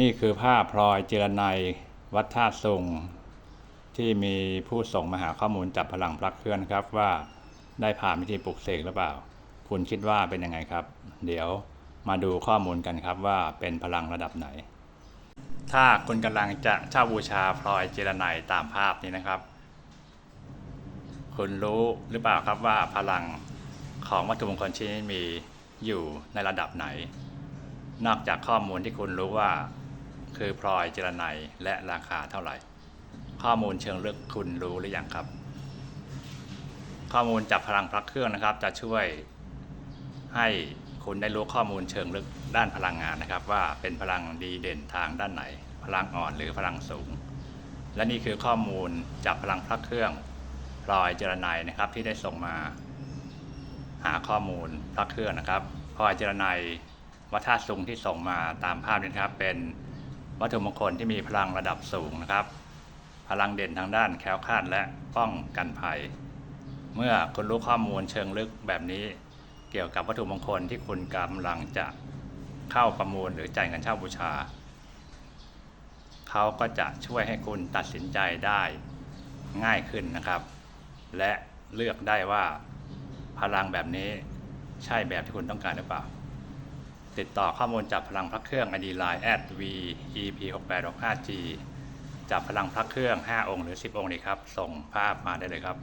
นี่คือภาพพลอยเจรไนยวัดท่าสุงที่มีผู้ส่งมาหาข้อมูลจับพลังพลักเคลื่อนครับว่าได้ผ่านพิธีปลุกเสกหรือเปล่า คุณคิดว่าเป็นยังไงครับ เดี๋ยวมาดูข้อมูลกันครับว่าเป็นพลังระดับไหน ถ้าคุณกำลังจะเช่าบูชาพลอยเจรไนยตามภาพนี้นะครับ คุณรู้หรือเปล่าครับว่าพลังของวัตถุมงคลชิ้นนี้มีอยู่ในระดับไหน นอกจากข้อมูลที่คุณรู้ว่า คือพลอยจรไนยและราคาเท่าไหร่ ข้อมูลเชิงลึกคุณรู้หรือยังครับ ข้อมูลจับพลังพลักเครื่องนะครับ จะช่วยให้คุณได้รู้ข้อมูลเชิงลึกด้านพลังงานนะครับ ว่าเป็นพลังดีเด่นทางด้านไหน พลังอ่อนหรือพลังสูง และนี่คือข้อมูลจับพลังพลักเครื่องพลอยจรไนยนะครับที่ได้ส่งมา หาข้อมูลพระเครื่องนะครับพลอยจรไนย วัฒนสุงที่ส่งมาตามภาพนี้ครับ เป็นวัตถุมงคลที่มีพลังระดับสูงนะครับ พลังเด่นทางด้านแคล้วคลาดและป้องกันภัย เมื่อคุณรู้ข้อมูลเชิงลึกแบบนี้ เกี่ยวกับวัตถุมงคลที่คุณกำลังจะเข้าประมูลหรือจ่ายเงินเช่าบูชา เขาก็จะช่วยให้คุณตัดสินใจได้ง่ายขึ้นนะครับ และเลือกได้ว่าพลังแบบนี้ใช่แบบที่คุณต้องการหรือเปล่า ติดต่อข้อมูลจับพลังพระเครื่อง ID Line at v ep 6 8 6 5 g จับพลังพระเครื่อง 5 องค์หรือ 10 องค์นี้ครับ ส่งภาพมาได้เลยครับ